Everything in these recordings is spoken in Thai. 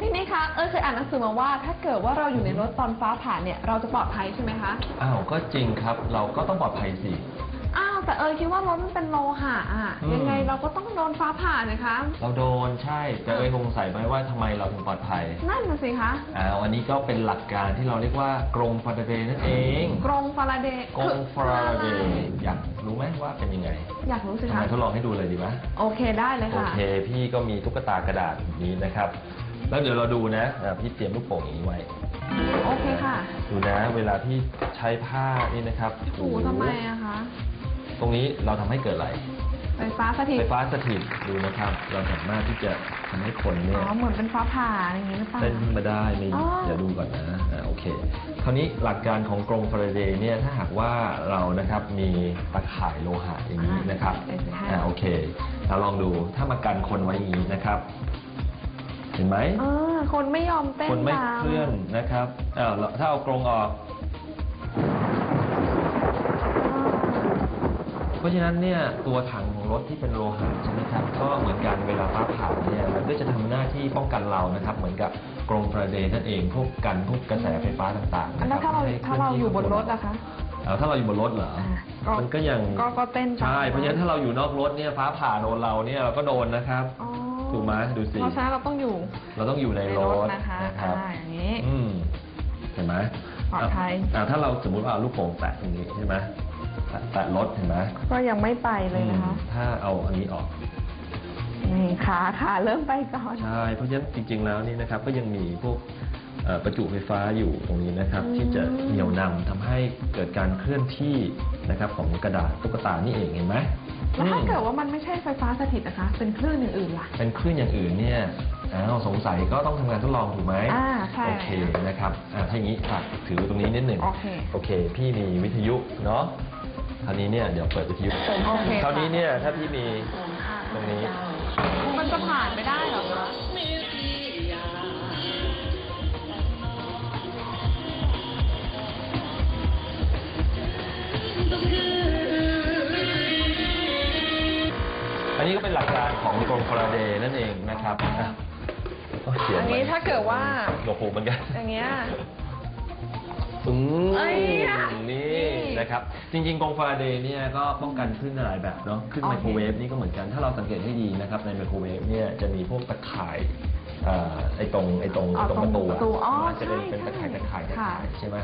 พี่นี่คะเออเคยอ่านหนังสือมาว่า ถ้าเกิดว่าเราอยู่ในรถตอนฟ้าผ่าเนี่ยเราจะปลอดภัยใช่ไหมคะอ้าวก็จริงครับ เราก็ต้องปลอดภัยสิ อ้าวแต่เออคิดว่ารถมันเป็นโลหะอะอืม ยังไงเราก็ต้องโดนฟ้าผ่านะคะ เราโดนใช่แต่เอ้ยสงสัยไหมว่าทำไมเราถึงปลอดภัยนั่นน่ะสิคะอ้าวอันนี้ก็เป็นหลักการที่เราเรียกว่ากรงฟาราเดย์นั่นเองกรงฟาราเดย์กรงฟาราเดย์อยากรู้ไหมว่าเป็นยังไงอยากรู้สิทำคะไมทดลองให้ดูเลยดีไหม โอเคได้เลยโอค่ะ เค พี่ก็มีตุ๊กตากระดาษแบบนี้นะครับ แล้วเดี๋ยวเราดูนะอ่าพี่เตรียมลูกโป่งอย่างนี้ไว้ โอเคค่ะดูนะ เวลาที่ใช้ผ้านี่นะครับโอ้โหทำไมอะคะ ตรงนี้เราทำให้เกิดอะไร ไฟฟ้าสถิตไฟฟ้าสถิตดูนะครับ เราสามารถที่จะทำให้คนเนี่อ๋ยอ เหมือนเป็นฟ้าผ่าอย่างนี้หรือเปล่า เต้นขึ้นมาได้นี่อ๋อ เดี๋ยวดูก่อนนะอ่าโอเค คราวนี้หลักการของกรงฟาราเดย์เนี่ยถ้าหากว่าเรานะครับมีตะข่ายโลหะอย่างนี้นะครับเป็นสิบห้าอ่าโอเคเราลองดูถ้ามากันคนไว้อย่างนี้นะครับ เห็นไหมเออคนไม่ยอมเต้นคนไม่ตามเคลื่อนนะครับอ้าวแล้วถ้าเอากรงออก เพราะฉะนั้นเนี่ยตัวถังของรถที่เป็นโลหะใช่ไหมครับก็เหมือนกันเวลาฟ้าผ่าเนี่ยมันก็จะทำหน้าที่ป้องกันเรานะครับ เหมือนกับกรงฟาราเดย์นั่นเองพวกกันพวกกระแสไฟฟ้าต่างๆอันนะคแล้รัวถ้าเราให้ถ้าเราอยู่บนรถล่ะคะ เอาถ้าเราอยู่บนรถเหรอ อ่าก็มันก็ยังก็ก็เต้นตาม ใช่ เพราะฉะนั้นถ้าเราอยู่นอกรถเนี่ยฟ้าผ่าโดนเราเนี่ยเราก็โดนนะครับ อ๋อ ถูกไหมดูสิเพราะฉะนั้นเราต้องอยู่เราต้องอยู่ในในรรถถนะคะนะครับอ่าอย่างนี้ อืมเห็นไหมปลอดภัย อ่าถ้าเราสมมติว่าเอาลูกโป่งแตะตรงนี้ใช่ไหมแตะแตะรถเห็นไหมก็ยังไม่ไปเลยนะคะ อืมถ้าเอาอันนี้ออก นี่ขาขาเริ่มไปก่อน ใช่ เพราะฉะนั้นจริง ๆ แล้วนี่นะครับก็ยังมีพวกเอ่อประจุไฟฟ้าอยู่ตรงนี้นะครับ อืม ที่จะเหนี่ยวนำทำให้เกิดการเคลื่อนที่นะครับของกระดาษตุ๊กตานี่เองเห็นไหม แล้วถ้าอืมเกิดว่ามันไม่ใช่ไฟฟ้าสถิตนะคะ เป็นคลื่นอื่นๆล่ะ เป็นคลื่นอย่างอื่นเนี่ยอ้าวสงสัยก็ต้องทำงานทดลองถูกไหมอ่าใช่โอเคนะครับอ่าถ้าอย่างนี้อะถือตรงนี้นิดหนึ่งโอเคโอเค พี่มีวิทยุเนาะคราวนี้เนี่ยเดี๋ยวเปิดวิทยุโอเคคราวนี้เนี่ยถ้าพี่มีตรงนี้ มันจะผ่านไปได้เหรอคะ อันนี้ก็เป็นหลักการของกรมฟาราเดย์นั่นเองนะครับอะโเสียงอันนี้ถ้าเกิดว่า หนวกหูเหมือนกันอย่างเงี้ย อืม เอ้ยอะนี่ นี่นะครับ จริงๆกรงฟาราเดย์เนี่ยก็ป้องกันคลื่นหลายแบบเนาะคลื่นโอเค ไมโครเวฟนี่ก็เหมือนกัน ถ้าเราสังเกตให้ดีนะครับในไมโครเวฟเนี่ยจะมีพวกตะข่ายเอ่อไอ้ตรงไอ้ตรงอ๋อตรงประตูตรงประตูอ๋อมันจะเป็นใช่เป็นตะข่ายตะข่ายตะค่ะ ข่ายใช่ไหม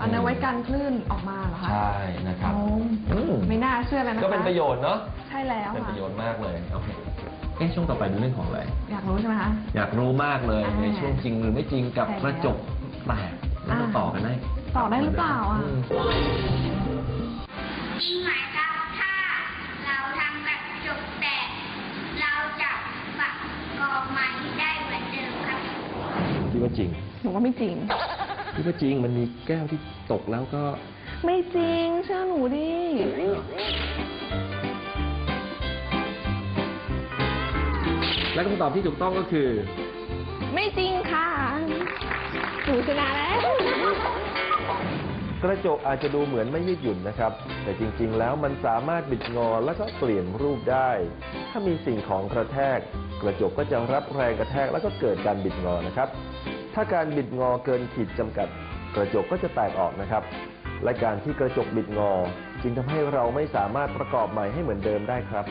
อันนั้นไว้กันคลื่นออกมาเหรอคะใช่นะครับโอ้อืมไม่น่าเชื่อเลยนะคะก็เป็นประโยชน์เนาะใช่แล้วเป็นค่ะประโยชน์มากเลยโอเคเอ๊ะช่วงต่อไปเป็นเรื่องของอะไร อยากรู้ใช่ไหมคะ อยากรู้มากเลยอ่าในช่วงจริงหรือไม่จริงกับใช่กระจกแตกแล้วจะอ่าต่อกันได้ ต่อได้หรือเปล่าอะมจริงไหมครับ ถ้าเราทำกระจกแตกเราจะปักกองไม้ได้เหมือนเดิมครับ คิดว่าจริงหนูว่าไม่จริง คิดว่าจริงมันมีแก้วที่ตกแล้วก็ไม่จริงเชื่อหนูดิ และคำตอบที่ถูกต้องก็คือ ไม่จริงค่ะ หนูชนะแล้ว กระจกอาจจะดูเหมือนไม่ยืดหยุ่นนะครับ แต่จริงๆ แล้วมันสามารถบิดงอแล้วก็เปลี่ยนรูปได้ ถ้ามีสิ่งของกระแทก กระจกก็จะรับแรงกระแทกแล้วก็เกิดการบิดงอนะครับ ถ้าการบิดงอเกินขีดจำกัด กระจกก็จะแตกออกนะครับ และการที่กระจกบิดงอ จึงทำให้เราไม่สามารถประกอบใหม่ให้เหมือนเดิมได้ครับ